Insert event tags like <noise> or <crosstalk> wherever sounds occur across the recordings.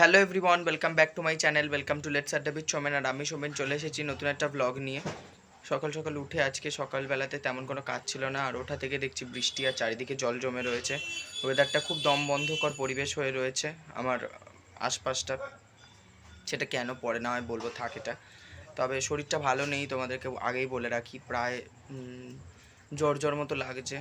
Hello everyone welcome back to my channel welcome to let's adda with Somen আর আমি সোমেন চলে এসেছি নতুন একটা ব্লগ নিয়ে। সকাল সকাল উঠে আজকে সকালবেলাতে তেমন কোনো কাজ ছিল না। আর ওঠা থেকে দেখছি বৃষ্টি আর চারিদিকে জল জমে রয়েছে। ওয়েদারটা খুব দম বন্ধকর পরিবেশ হয়ে রয়েছে আমার আশপাশটা। সেটা কেন পরে না হয় বলব থাক এটা। তবে শরীরটা ভালো নেই, তোমাদেরকে আগেই বলে রাখি। প্রায় জ্বর জ্বর মতো লাগছে।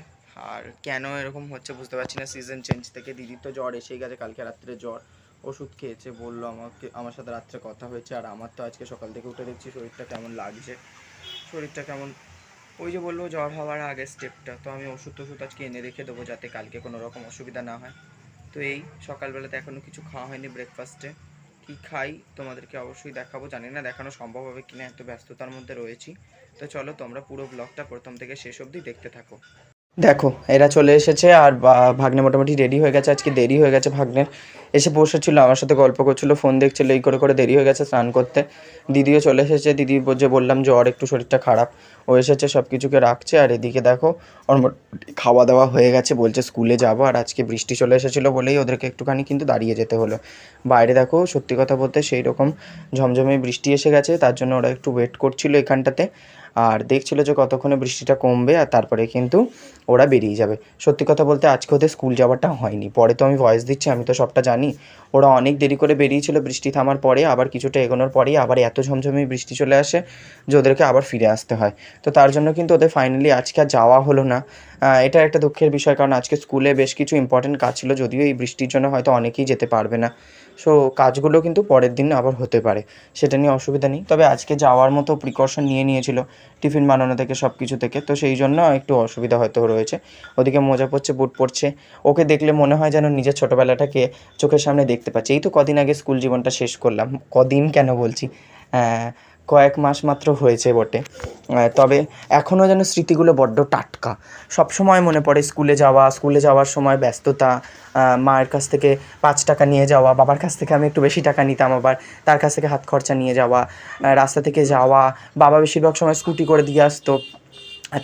আর কেন এরকম হচ্ছে বুঝতে পারছি না। সিজন চেঞ্জ থেকে দিদির তো জ্বর এসেই গেছে, কালকে রাত্রে জ্বর। ওষুধ খেয়েছে, বলল আমাকে, আমার সাথে রাত্রে কথা হয়েছে, আর আমার তো আজকে সকাল থেকে উঠে দেখছি শরীরটা কেমন লাগছে। শরীরটা কেমন, ওই যে বলল জ্বর হওয়ার আগে স্টেপটা তো আমি ওষুধ টষুধ আজকে এনে রেখে দেবো যাতে কালকে কোনো রকম অসুবিধা না হয়। তো এই সকালবেলাতে এখনও কিছু খাওয়া হয়নি ব্রেকফাস্টে কি খাই তোমাদেরকে অবশ্যই দেখাবো, জানি না দেখানো সম্ভব হবে কিনা, এত ব্যস্ততার মধ্যে রয়েছি। তো চলো তোমরা পুরো ব্লগটা প্রথম থেকে শেষ অবধি দেখতে থাকো। দেখো, এরা চলে এসেছে আর ভাগ্নে মোটামুটি রেডি হয়ে গেছে। আজকে দেরি হয়ে গেছে ভাগ্নের। এসে বসেছিল, আমার সাথে গল্প করছিল ফোন দেখছিল, এই করে করে দেরি হয়ে গেছে স্নান করতে। দিদিও চলে এসেছে, দিদি যে বললাম জ্বর একটু শরীরটা খারাপ। ও এসেছে সব কিছুকে রাখছে, আর এদিকে দেখো, ওর খাওয়া দাওয়া হয়ে গেছে, বলছে স্কুলে যাব, আর আজকে বৃষ্টি চলে এসেছিল বলেই ওদেরকে একটুখানি কিন্তু দাঁড়িয়ে যেতে হলো। বাইরে দেখো, সত্যি কথা বলতে সেই রকম ঝমঝমে বৃষ্টি এসে গেছে, তার জন্য ওরা একটু ওয়েট করছিল এখানটাতে। আর দেখছিল যে কতক্ষণে বৃষ্টিটা কমবে আর তারপরে কিন্তু ওরা বেরিয়ে যাবে। সত্যি কথা বলতে আজকে ওদের স্কুল যাওয়াটা হয়নি। পরে তো আমি ভয়েস দিচ্ছি, আমি তো সবটা জানি। ওরা অনেক দেরি করে বেরিয়েছিল বৃষ্টি থামার পরে, আবার কিছুটা এগোনোর পরেই আবার এত ঝমঝমে বৃষ্টি চলে আসে যে ওদেরকে আবার ফিরে আসতে হয়। তো তার জন্য কিন্তু ওদের ফাইনালি আজকে আর যাওয়া হলো না। এটা একটা দুঃখের বিষয় কারণ আজকে স্কুলে বেশ কিছু ইম্পর্টেন্ট কাজ ছিল, যদিও এই বৃষ্টির জন্য হয়তো অনেকেই যেতে পারবে না। সো কাজগুলো কিন্তু পরের দিন আবার হতে পারে। সেটা নিয়ে অসুবিধা নেই। তবে আজকে যাওয়ার মতো প্রিকশন নিয়ে নিয়েছিল। টিফিন বানানো থেকে সব কিছু থেকে। তো সেই জন্য একটু অসুবিধা হয়তো রয়েছে। ওদিকে মজা পড়ছে বুট পড়ছে ওকে দেখলে মনে হয় যেন নিজের ছোটোবেলাটাকে চোখের সামনে দেখতে পাচ্ছে। এই তো কদিন আগে স্কুল জীবনটা শেষ করলাম। কদিন কেন বলছি? কয়েক মাস মাত্র হয়েছে বটে। তবে এখনও যেন স্মৃতিগুলো বড্ড টাটকা। সব সময় মনে পড়ে স্কুলে যাওয়া, স্কুলে যাওয়ার সময় ব্যস্ততা মায়ের কাছ থেকে পাঁচ টাকা নিয়ে যাওয়া, বাবার কাছ থেকে আমি একটু বেশি টাকা নিতাম আবার তার কাছ থেকে হাত খরচা নিয়ে যাওয়া রাস্তা থেকে যাওয়া, বাবা বেশিরভাগ সময় স্কুটি করে দিয়ে আসতো।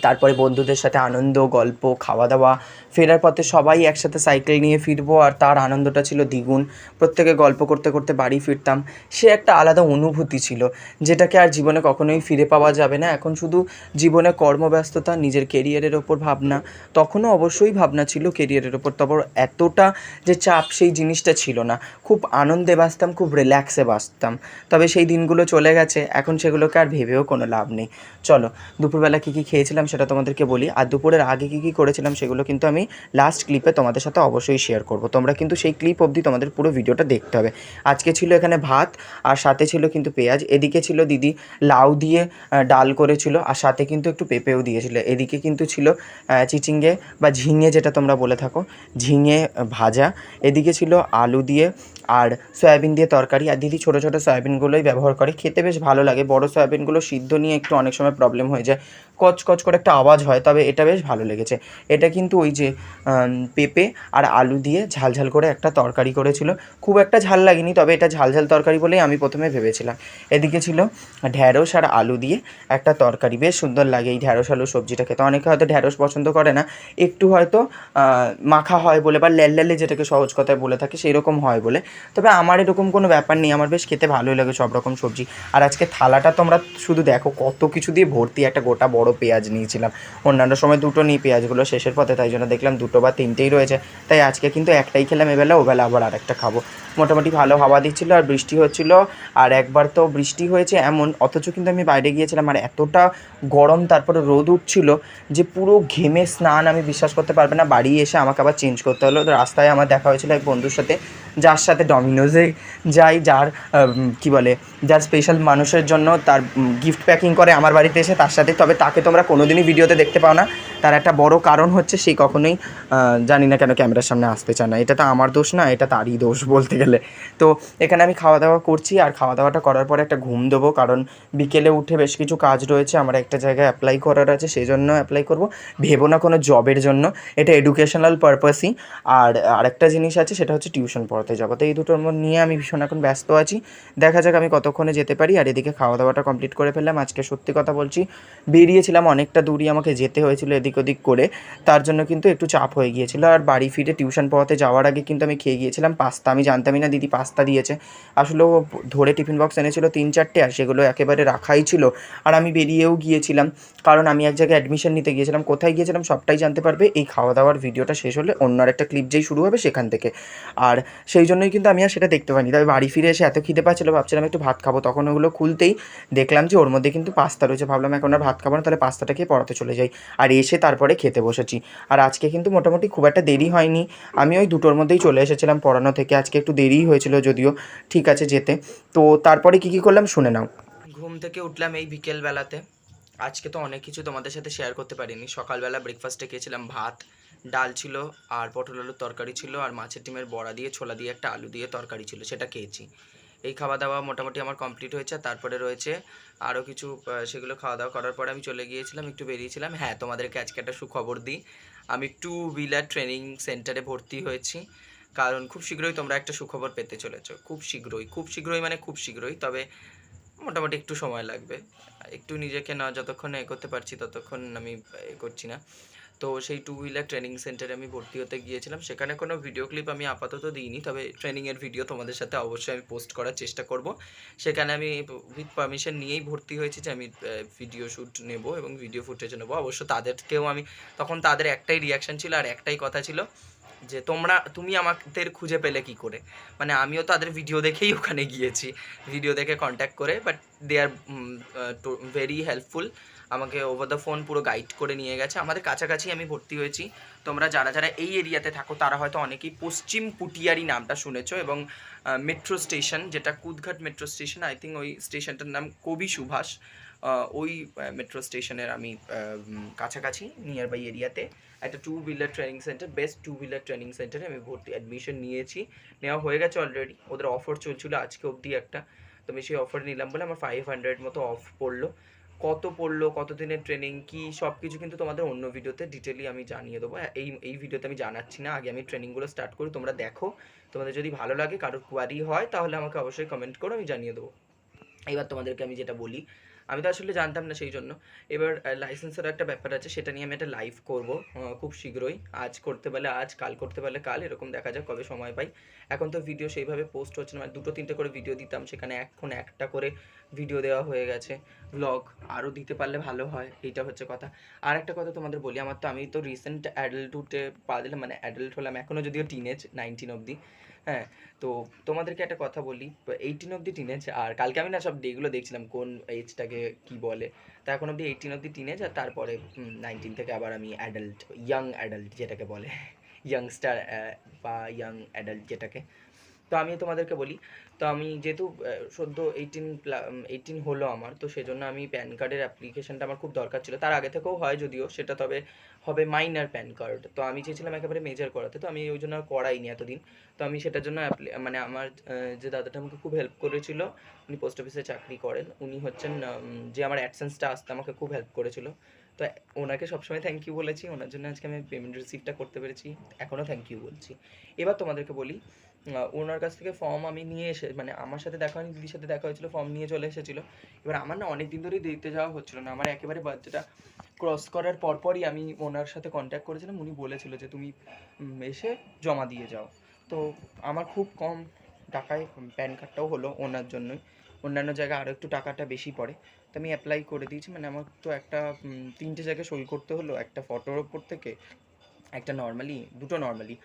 তারপরে বন্ধুদের সাথে আনন্দ, গল্প, খাওয়া দাওয়া ফেরার পথে সবাই একসাথে সাইকেল নিয়ে ফিরবো আর তার আনন্দটা ছিল দ্বিগুণ। প্রত্যেকে গল্প করতে করতে বাড়ি ফিরতাম। সে একটা আলাদা অনুভূতি ছিল, যেটাকে আর জীবনে কখনোই ফিরে পাওয়া যাবে না। এখন শুধু জীবনে কর্মব্যস্ততা, নিজের কেরিয়ারের ওপর ভাবনা, তখনও অবশ্যই ভাবনা ছিল কেরিয়ারের ওপর। তবে এতটা যে চাপ সেই জিনিসটা ছিল না। খুব আনন্দে বাঁচতাম, খুব রিল্যাক্সে বাঁচতাম। তবে সেই দিনগুলো চলে গেছে, এখন সেগুলোকে আর ভেবেও কোনো লাভ নেই। চলো, দুপুরবেলা কী কী খেয়েছিলাম সেটা তোমাদেরকে বলি। আর দুপুরের আগে কী কী করেছিলাম সেগুলো কিন্তু আমি লাস্ট ক্লিপে তোমাদের সাথে অবশ্যই শেয়ার করব। তোমরা কিন্তু সেই ক্লিপ অবধি তোমাদের পুরো ভিডিওটা দেখতে হবে। আজকে ছিল এখানে ভাত, আর সাথে ছিল কিন্তু পেঁয়াজ। এদিকে ছিল দিদি লাউ দিয়ে ডাল করেছিল, আর সাথে কিন্তু একটু পেঁপেও দিয়েছিল। এদিকে কিন্তু ছিল চিচিঙ্গে বা ঝিঙে যেটা তোমরা বলে থাকো, ঝিঙে ভাজা। এদিকে ছিল আলু দিয়ে, আর সয়াবিন দিয়ে তরকারি। আর দিদি ছোটো ছোটো সয়াবিনগুলোই ব্যবহার করে। খেতে বেশ ভালো লাগে। বড় সয়াবিনগুলো সিদ্ধ নিয়ে একটু অনেক সময় প্রবলেম হয়ে যায়। কচ কচ করে একটা আওয়াজ হয়, তবে এটা বেশ ভালো লেগেছে। এটা কিন্তু ওই যে আম, পেঁপে আর আলু দিয়ে ঝাল ঝাল করে একটা তরকারি করেছিল। খুব একটা ঝাল লাগেনি তবে এটা ঝাল ঝাল তরকারি বলেই আমি প্রথমে ভেবেছিলাম। এদিকে ছিল ঢ্যাঁড়স আর আলু দিয়ে একটা তরকারি। বেশ সুন্দর লাগে এই ঢ্যাঁড়স আলু সবজিটা খেতে। অনেকে হয়তো ঢ্যাঁড়স পছন্দ করে না। একটু হয়তো মাখা হয় বলে বা ল্যালে যেটাকে সহজ কথায় বলে থাকে সেই রকম হয় বলে। তবে আমার এরকম কোনো ব্যাপার নেই। আমার বেশ খেতে ভালোই লাগে সব রকম সবজি। আর আজকে থালাটা তোমরা শুধু দেখো কত কিছু দিয়ে ভর্তি একটা গোটা বড় পেঁয়াজ নিয়েছিলাম। অন্যান্য সময় দুটো নিই পেঁয়াজগুলো শেষের পথে তাই জন্য দেখলাম দুটো বা তিনটেই রয়েছে। তাই আজকে কিন্তু একটাই খেলাম, এবেলা ওবেলা আবার আরেকটা খাব। মোটামুটি ভালো হাওয়া দিচ্ছিল আর বৃষ্টি হচ্ছিল। আর একবার তো বৃষ্টি হয়েছে এমন, অথচ কিন্তু আমি বাইরে গিয়েছিলাম আর এতটা গরম তারপরে রোদ উঠছিল যে পুরো ঘেমে স্নান আমি বিশ্বাস করতে পারবে না। বাড়ি এসে আমাকে আবার চেঞ্জ করতে হলো। রাস্তায় আমার দেখা হয়েছিল এক বন্ধুর সাথে, যার সাথে ডমিনোজে যাই, যার কি বলে, যার স্পেশাল মানুষের জন্য তার গিফট প্যাকিং করে আমার বাড়িতে এসে তার সাথে। তবে তাকে তোমরা কোনোদিনই ভিডিওতে দেখতে পাও না। তার একটা বড় কারণ হচ্ছে সে কখনোই জানি না কেন ক্যামেরার সামনে আসতে চায় না। এটা তো আমার দোষ না, এটা তারই দোষ বলতে গেলে। তো এখানে আমি খাওয়া দাওয়া করছি আর খাওয়া দাওয়াটা করার পরে একটা ঘুম দেবো, কারণ বিকেলে উঠে বেশ কিছু কাজ রয়েছে, আমার একটা জায়গায় অ্যাপ্লাই করার আছে সেই জন্য অ্যাপ্লাই করব। ভেবো না কোনো জবের জন্য, এটা এডুকেশনাল পারপাসই আর আরেকটা জিনিস আছে, সেটা হচ্ছে টিউশন পড়াতে যাব। তো এই দুটোর নিয়ে আমি ভীষণ এখন ব্যস্ত আছি। দেখা যাক আমি কতক্ষণে যেতে পারি, আর এদিকে খাওয়া দাওয়াটা কমপ্লিট করে ফেললাম। আজকে সত্যি কথা বলছি, বেরিয়েছিলাম অনেকটা দূরই, আমাকে যেতে হয়েছিল এদিকে ওদিক করে, তার জন্য কিন্তু একটু চাপ হয়ে গিয়েছিল। আর বাড়ি ফিরে টিউশন পড়াতে যাওয়ার আগে কিন্তু আমি খেয়ে গিয়েছিলাম পাস্তা। আমি জানতামই না দিদি পাস্তা দিয়েছে। আসলে ও ধরে টিফিন বক্স এনেছিল তিন চারটে আর সেগুলো একেবারে রাখাই ছিল। আর আমি বেরিয়েও গিয়েছিলাম, কারণ আমি এক জায়গায় অ্যাডমিশন নিতে গিয়েছিলাম। কোথায় গিয়েছিলাম সবটাই জানতে পারবে। এই খাওয়া দাওয়ার ভিডিওটা শেষ হলে অন্য একটা ক্লিপ যেই শুরু হবে সেখান থেকে। আর সেই জন্যই কিন্তু আমি আর সেটা দেখতে পাইনি। তবে বাড়ি ফিরে এসে এত খিদে পাচ্ছিলো, ভাবছিলাম একটু ভাত খাব। তখন ওগুলো খুলতেই দেখলাম যে ওর মধ্যে কিন্তু পাস্তা রয়েছে। ভাবলাম এখন আর ভাত খাব না, তাহলে পাস্তাটা খেয়ে পড়াতে চলে যাই। আর এসে তারপরে খেতে বসেছি। আর আজকে কিন্তু মোটামুটি খুব একটা দেরি হয়নি। আমি ওই দুটোর মধ্যেই চলে এসেছিলাম পড়ানো থেকে। আজকে একটু দেরিই হয়েছিল যদিও ঠিক আছে যেতে। তো তারপরে কি কি করলাম শুনে নাও। ঘুম থেকে উঠলাম এই বিকেল বেলাতে আজকে তো অনেক কিছু তোমাদের সাথে শেয়ার করতে পারিনি। সকালবেলা ব্রেকফাস্টে খেয়েছিলাম ভাত, ডাল ছিল আর পটল আলুর তরকারি ছিল আর মাছের ডিমের বড়া দিয়ে ছোলা দিয়ে একটা আলু দিয়ে তরকারি ছিল, সেটা খেয়েছি। এই খাওয়া দাওয়া মোটামুটি আমার কমপ্লিট হয়েছে, তারপরে রয়েছে আরও কিছু সেগুলো খাওয়া দাওয়া করার পরে আমি চলে গিয়েছিলাম, একটু বেরিয়েছিলাম। হ্যাঁ তোমাদেরকে আজকে একটা সুখবর দিই। আমি টু হুইলার ট্রেনিং সেন্টারে ভর্তি হয়েছি, কারণ খুব শীঘ্রই তোমরা একটা সুখবর পেতে চলেছ। খুব শীঘ্রই খুব শীঘ্রই মানে খুব শীঘ্রই, তবে মোটামুটি একটু সময় লাগবে। একটু নিজেকে না, যতক্ষণ এ করতে পারছি, ততক্ষণ আমি এ করছি না। তো সেই টু হুইলার ট্রেনিং সেন্টারে আমি ভর্তি হতে গিয়েছিলাম। সেখানে কোনো ভিডিও ক্লিপ আমি আপাতত দিইনি, তবে ট্রেনিংয়ের ভিডিও তোমাদের সাথে অবশ্যই আমি পোস্ট করার চেষ্টা করব। সেখানে আমি উইথ পারমিশন নিয়েই ভর্তি হয়েছি যে আমি ভিডিও শ্যুট নেব এবং ভিডিও ফুটেজ নেব। অবশ্য তাদেরকেও আমি, তখন তাদের একটাই রিয়াকশান ছিল আর একটাই কথা ছিল যে তোমরা, তুমি আমাদের খুঁজে পেলে কি করে? মানে আমিও তাদের ভিডিও দেখেই ওখানে গিয়েছি। ভিডিও দেখে কন্ট্যাক্ট করে but they are very helpful আমাকে ওভার দ্য ফোন পুরো গাইড করে নিয়ে গেছে। আমাদের কাছাকাছি আমি ভর্তি হয়েছি। তোমরা যারা যারা এই এরিয়াতে থাকো, তারা হয়তো অনেকেই পশ্চিম পুটিয়ারি নামটা শুনেছ এবং মেট্রো স্টেশন যেটা Kudghat metro station I think ওই স্টেশনটার নাম কবি সুভাষ। ওই মেট্রো স্টেশনের আমি কাছাকাছি নিয়ার বাই এরিয়াতে একটা two wheeler training centre best two wheeler training সেন্টারে আমি ভর্তি অ্যাডমিশন নিয়েছি। নেওয়া হয়ে গেছে অলরেডি ওদের অফার চলছিল আজকে অবধি একটা। তো আমি সেই অফার নিলাম বলে আমার ফাইভ হান্ড্রেড মতো অফ পড়ল। কত পড়ল, কত দিনের ট্রেনিং কি সব কিছু কিন্তু তোমাদের অন্য ভিডিওতে ডিটেলি আমি জানিয়ে দেবো। এই এই ভিডিওতে আমি জানাচ্ছি না। আগে আমি ট্রেনিংগুলো স্টার্ট করি, তোমরা দেখো। তোমাদের যদি ভালো লাগে, কারোর কোয়ারি হয়, তাহলে আমাকে অবশ্যই কমেন্ট করো, আমি জানিয়ে দেবো। এবার তোমাদেরকে আমি যেটা বলি আমি তো আসলে জানতাম না সেই জন্য। এবার লাইসেন্সের একটা ব্যাপার আছে, সেটা নিয়ে আমি একটা লাইভ করব খুব শীঘ্রই। আজ করতে পারলে আজ, কাল করতে পারলে কাল, এরকম দেখা যাক কবে সময় পাই। এখন তো ভিডিও সেইভাবে পোস্ট হচ্ছে না মানে দুটো, তিনটে করে ভিডিও দিতাম, সেখানে এখন একটা করে ভিডিও দেওয়া হয়ে গেছে। ব্লগ আরও দিতে পারলে ভালো হয়, এইটা হচ্ছে কথা। আর একটা কথা তোমাদের বলি, আমার তো আমি তো রিসেন্ট অ্যাডাল্টহুডে পা দিলাম মানে অ্যাডাল্ট হলাম এখনও যদিও টিনেজ নাইনটিন অবধি। হ্যাঁ তো তোমাদেরকে একটা কথা বলি। এইটিন অবধি টিনেজ আর কালকে আমি না সব ডেগুলো দেখছিলাম, কোন এজটাকে কি বলে। তা এখন অবধি এইটিন অবধি টিনেজ আর তারপরে নাইনটিন থেকে আবার আমি অ্যাডাল্ট ইয়াং অ্যাডাল্ট যেটাকে বলে <laughs> ইয়াংস্টার বা ইয়াং অ্যাডাল্ট যেটাকে। তো আমি তোমাদেরকে বলি, তো আমি যেহেতু সদ্য এইটিন এইটিন হলো আমার, তো সেজন্য আমি প্যান কার্ডের অ্যাপ্লিকেশনটা আমার খুব দরকার ছিল। তার আগে থেকেও হয় যদিও, সেটা তবে হবে মাইনার প্যান কার্ড তো আমি চেয়েছিলাম একেবারে মেজর করাতে, তো আমি ওই জন্য আর করাইনি এতদিন। তো আমি সেটার জন্য মানে আমার যে দাদাটা আমাকে খুব হেল্প করেছিল, উনি পোস্ট অফিসে চাকরি করেন। উনি হচ্ছেন যে আমার অ্যাডসেন্সটা আসতে আমাকে খুব হেল্প করেছিল। তো ওনাকে সবসময় থ্যাংক ইউ বলেছি। ওনার জন্য আজকে আমি পেমেন্ট রিসিভটা করতে পেরেছি। এখনও থ্যাংক ইউ বলছি। এবার তোমাদেরকে বলি ওনার কাছ থেকে ফর্ম আমি নিয়ে এসে মানে আমার সাথে দেখা হয়নি, দিদির সাথে দেখা হয়েছিল ফর্ম নিয়ে চলে এসেছিল। এবার আমার না অনেক দিন ধরেই দিতে যাওয়া হচ্ছিল না। আমার একেবারে বার্থডেটা ক্রস করার পরপরই আমি ওনার সাথে কন্ট্যাক্ট করেছিলাম। উনি বলেছিল যে তুমি এসে জমা দিয়ে যাও। তো আমার খুব কম টাকায় প্যান কার্ডটাও হলো ওনার জন্যই। অন্যান্য জায়গায় আরও একটু টাকাটা বেশি পড়ে। তো আমি অ্যাপ্লাই করে দিয়েছি। মানে আমার তো একটা তিনটে জায়গায় সই করতে হলো। একটা ফটোর ওপর থেকে, একটা নর্মালি দুটো নর্মালি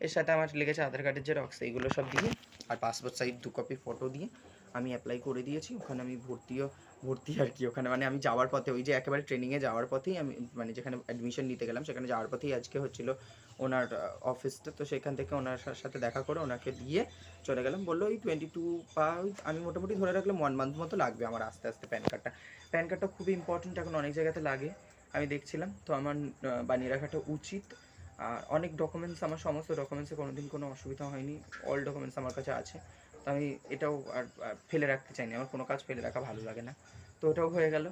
এর সাথে আমার লেগেছে আধার কার্ডের জেরক্স এইগুলো সব দিয়ে আর পাসপোর্ট সাইজ দু কপি ফটো দিয়ে আমি অ্যাপ্লাই করে দিয়েছি। ওখানে আমি ভর্তিও, ভর্তি আর কি ওখানে। মানে আমি যাওয়ার পথে, ওই যে একেবারে ট্রেনিংয়ে যাওয়ার পথেই আমি মানে যেখানে অ্যাডমিশন নিতে গেলাম, সেখানে যাওয়ার পথেই আজকে হচ্ছিল ওনার অফিসটা তো সেখান থেকে ওনার সাথে দেখা করে ওনাকে দিয়ে চলে গেলাম। বলল ওই টোয়েন্টি টু বা আমি মোটামুটি ধরে রাখলাম ওয়ান মান্থ মতো লাগবে আমার আস্তে আস্তে প্যান কার্ডটা প্যান কার্ডটা খুবই ইম্পর্টেন্ট এখন অনেক জায়গাতে লাগে। আমি দেখছিলাম, তো আমার বানিয়ে রাখাটা উচিত। আর অনেক ডকুমেন্টস আমার সমস্ত ডকুমেন্টসে কোনো দিন কোনো অসুবিধা হয়নি। অল ডকুমেন্টস আমার কাছে আছে। তো আমি এটাও আর ফেলে রাখতে চাইনি। আমার কোনো কাজ ফেলে রাখা ভালো লাগে না। তো ওটাও হয়ে গেল।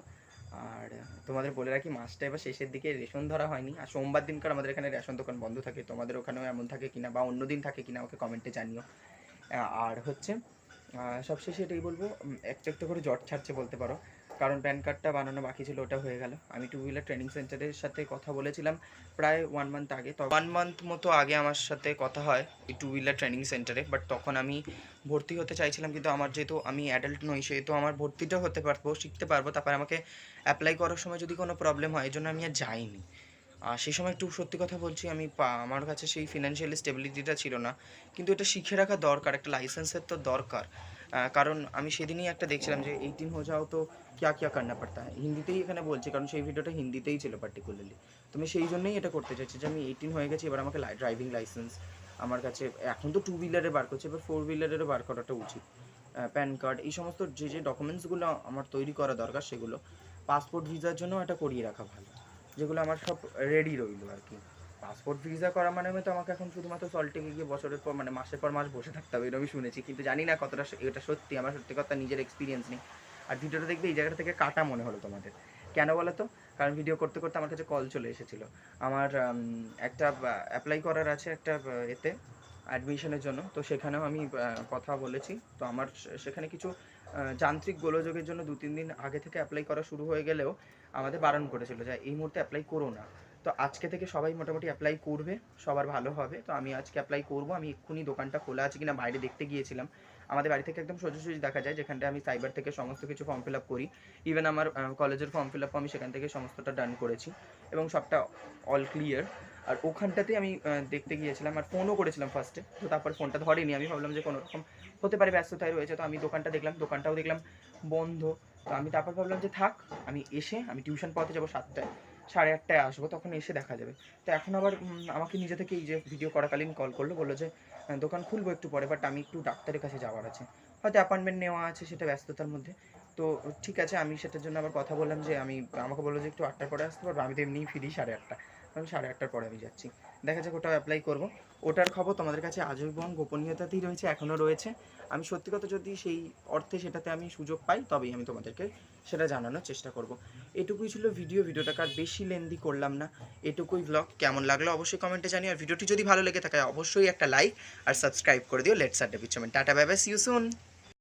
আর তোমাদের বলে রাখি, মাসটা এবার শেষের দিকে রেশন ধরা হয়নি। আর সোমবার দিনকার আমাদের এখানে রেশন দোকান বন্ধ থাকে। তোমাদের ওখানেও এমন থাকে কিনা বা অন্য দিন থাকে কিনা আমাকে কমেন্টে জানিও। আর হচ্ছে সবশেষে এটাই বলব একটু একটু করে জট ছাড়ছে বলতে পারো। কারণ প্যান কার্ডটা বানানো বাকি ছিল, ওটা হয়ে গেল। আমি টু হুইলার ট্রেনিং সেন্টারের সাথে কথা বলেছিলাম প্রায় ওয়ান মান্থ আগে। তো ওয়ান মান্থ মতো আগে আমার সাথে কথা হয় এই two wheeler training centre but তখন আমি ভর্তি হতে চাইছিলাম, কিন্তু আমার যেহেতু আমি অ্যাডাল্ট নই, সেহেতু আমার ভর্তিটাও হতে পারব, শিখতে পারব, তারপর আমাকে অ্যাপ্লাই করার সময় যদি কোনো প্রবলেম হয় এই জন্য আমি আর যাইনি। আর সেই সময় একটু সত্যি কথা বলছি, আমি পা- আমার কাছে সেই ফিনান্সিয়ালি স্টেবিলিটিটা ছিল না, কিন্তু এটা শিখে রাখা দরকার, একটা লাইসেন্সের তো দরকার। কারণ আমি সেদিনই একটা দেখছিলাম যে এইটিন হয়ে যাও তো ক্যা ক্যা করনা পড়তা হ্যাঁ হিন্দিতেই এখানে বলছি, কারণ সেই ভিডিওটা হিন্দিতেই ছিল পার্টিকুলারলি তো আমি সেই জন্যই এটা করতে চাইছি যে আমি এইটিন হয়ে গেছি, এবার আমাকে ড্রাইভিং লাইসেন্স আমার কাছে, এখন তো টু হুইলারে বার করছে, এবার ফোর হুইলারেরও বার করাটা উচিত। প্যান কার্ড এই সমস্ত যে যে ডকুমেন্টসগুলো আমার তৈরি করা দরকার সেগুলো পাসপোর্ট ভিসার জন্য এটা করিয়ে রাখা ভালো, যেগুলো আমার সব রেডি রইল আর কি। পাসপোর্ট ভিসা করা মানে তো আমাকে এখন শুধুমাত্র সল্টেকে গিয়ে বছরের পর মানে মাসের পর মাস বসে থাকতে হবে এটা আমি শুনেছি। কিন্তু জানি না কতটা এটা সত্যি, আমার সত্যি কথা নিজের এক্সপিরিয়েন্স নেই। আর ভিডিওটা দেখবে এই জায়গাটা থেকে কাটা মনে হলো তোমাদের। কেন বলো তো? কারণ ভিডিও করতে করতে আমার কাছে কল চলে এসেছিল। আমার একটা অ্যাপ্লাই করার আছে একটা এতে অ্যাডমিশনের জন্য। তো সেখানেও আমি কথা বলেছি। তো আমার সেখানে কিছু যান্ত্রিক গোলযোগের জন্য দু তিন দিন আগে থেকে অ্যাপ্লাই করা শুরু হয়ে গেলেও আমাদের বারণ করেছিল যে এই মুহূর্তে অ্যাপ্লাই করো না। তো আজকে থেকে সবাই মোটামুটি অ্যাপ্লাই করবে, সবার ভালো হবে। তো আমি আজকে অ্যাপ্লাই করব, আমি এক্ষুনি দোকানটা খোলা আছে কিনা বাইরে দেখতে গিয়েছিলাম। আমাদের বাড়ি থেকে একদম সোজাসুজি দেখা যায় যেখানটা আমি সাইবার থেকে সমস্ত কিছু ফর্ম ফিল আপ করি। ইভেন আমার কলেজের ফর্ম ফিল আমি সেখান থেকে সমস্তটা ডান করেছি। এবং সবটা অল ক্লিয়ার আর ওখানটাতে আমি দেখতে গিয়েছিলাম আর ফোনও করেছিলাম ফার্স্টে তো তারপর ফোনটা ধরেনি, আমি ভাবলাম যে কোনো রকম হতে পারে ব্যস্ততায় রয়েছে। তো আমি দোকানটা দেখলাম, দোকানটাও দেখলাম বন্ধ। তো আমি তারপর ভাবলাম যে থাক, আমি এসে আমি টিউশন পড়াতে যাব সাতটায়। সাড়ে আটটায় আসব, তখন এসে দেখা যাবে। তো এখন আবার আমাকে নিজে থেকেই যে ভিডিও করাকালীন কল করল, বলল যে দোকান খুলবো একটু পরে বাট আমি একটু ডাক্তারের কাছে যাওয়ার আছে। হয়তো অ্যাপয়েন্টমেন্ট নেওয়া আছে, সেটা ব্যস্ততার মধ্যে। তো ঠিক আছে, আমি সেটার জন্য আবার কথা বললাম যে, আমি, আমাকে বলল যে, একটু আটটার পরে আসতে পারব। আমি তো এমনিই ফিরি সাড়ে আটটা আমি সাড়ে আটটার পরে আমি যাচ্ছি। দেখা যাক ওটাও অ্যাপ্লাই করব। ওটার খবর তোমাদের কাছে আজীবন গোপনীয়তাতেই রয়েছে, এখনও রয়েছে। আমি সত্যি কথা যদি সেই অর্থে সেটাতে আমি সুযোগ পাই, তবেই আমি তোমাদেরকে সেটা জানানোর চেষ্টা করব। এটুকুই ছিল ভিডিও ভিডিওটাকে আর বেশি লেন্দি করলাম না। এটুকুই ব্লগ কেমন লাগল অবশ্যই কমেন্টে জানিও। আর ভিডিওটি যদি ভালো লেগে থাকে, অবশ্যই একটা লাইক আর সাবস্ক্রাইব করে দিও। Let's adda পিছমেন্ট tata bye bye see you soon